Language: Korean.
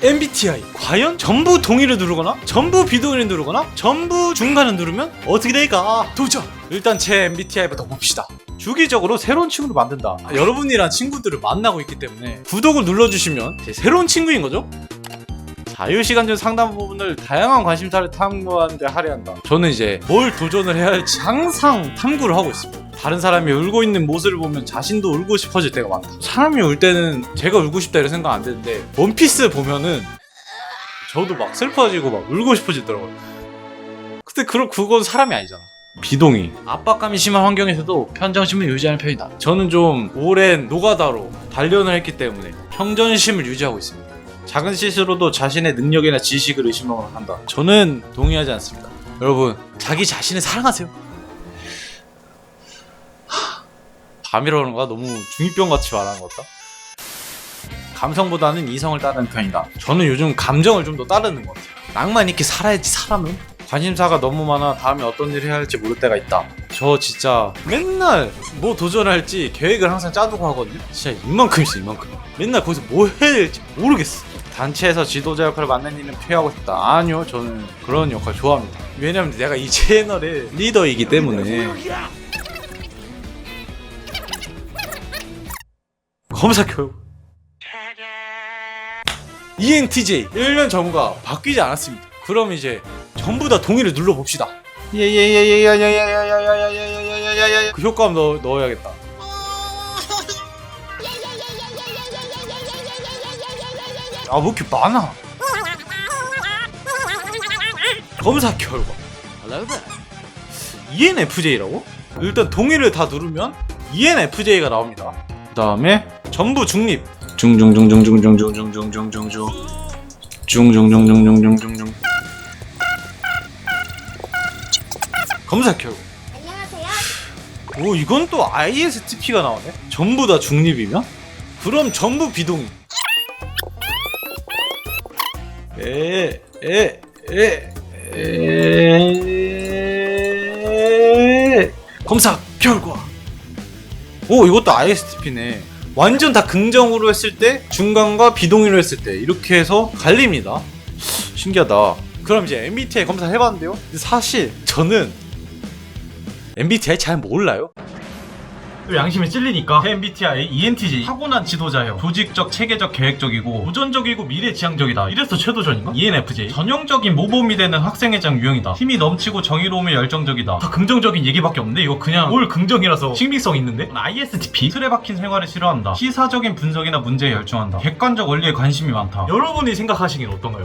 MBTI 과연 전부 동의를 누르거나 전부 비동의를 누르거나 전부 중간을 누르면 어떻게 될까? 도전! 일단 제 MBTI부터 봅시다. 주기적으로 새로운 친구를 만든다. 아, 여러분이랑 친구들을 만나고 있기 때문에 구독을 눌러주시면 제 새로운 친구인 거죠? 자유시간 중 상당 부분을 다양한 관심사를 탐구하는 데 할애한다. 저는 이제 뭘 도전을 해야 할지 항상 탐구를 하고 있습니다. 다른 사람이 울고 있는 모습을 보면 자신도 울고 싶어질 때가 많다. 사람이 울 때는 제가 울고 싶다 이런 생각 안 드는데 원피스 보면은 저도 막 슬퍼지고 막 울고 싶어지더라고요. 근데 그럼 그건 사람이 아니잖아. 비동의. 압박감이 심한 환경에서도 평정심을 유지하는 편이다. 저는 좀 오랜 노가다로 단련을 했기 때문에 평정심을 유지하고 있습니다. 작은 실수로도 자신의 능력이나 지식을 의심하거나 한다. 저는 동의하지 않습니다. 여러분, 자기 자신을 사랑하세요. 하, 밤이라는 거가 너무 중2병 같이 말하는 것 같다. 감성보다는 이성을 따르는 편이다. 저는 요즘 감정을 좀 더 따르는 것 같아요. 낭만 있게 살아야지 사람은. 관심사가 너무 많아 다음에 어떤 일을 해야 할지 모를 때가 있다. 저 진짜 맨날 뭐 도전할지 계획을 항상 짜두고 하거든요. 진짜 이만큼 있어 이만큼. 맨날 거기서 뭐 해야 될지 모르겠어. 단체에서 지도자 역할을 맡는 일은 피하고 싶다. 아니요, 저는 그런 역할 좋아합니다. 왜냐면 내가 이 채널의 리더이기 때문에. 검사 교육. E ENTJ 1년 전과 바뀌지 않았습니다. 그럼 이제 전부 다 동의를 눌러 봅시다. 예예예예예예예예예예예예예예예예예 그 효과음 넣 넣어야겠다. 아왜 이렇게 많아? 검사 결과. E ENFJ라고? 일단 동의를 다 누르면 E ENFJ가 나옵니다. 그 다음에 전부 중립. 중중중중중중중중중중중 중 중중중중중중중 검사 결과. 안녕하세요. 오 이건 또 ISTP가 나오네. 전부 다 중립이면? 그럼 전부 비동의. 에 에 에 에 검사 결과. 오 이것도 ISTP네. 완전 다 긍정으로 했을 때, 중간과 비동의로 했을 때 이렇게 해서 갈립니다. 신기하다. 그럼 이제 MBTI 검사 해봤는데요. 사실 저는 MBTI 잘 몰라요. 또 양심이 찔리니까 MBTI ENTJ 타고난 지도자형 조직적 체계적 계획적이고 도전적이고 미래지향적이다. 이래서 최도전인가? ENFJ 전형적인 모범이 되는 학생회장 유형이다. 힘이 넘치고 정의로움에 열정적이다. 다 긍정적인 얘기밖에 없는데 이거 그냥 올 긍정이라서 신빙성 있는데? ISTP 틀에 박힌 생활을 싫어한다. 시사적인 분석이나 문제에 열중한다. 객관적 원리에 관심이 많다. 여러분이 생각하시기엔 어떤가요?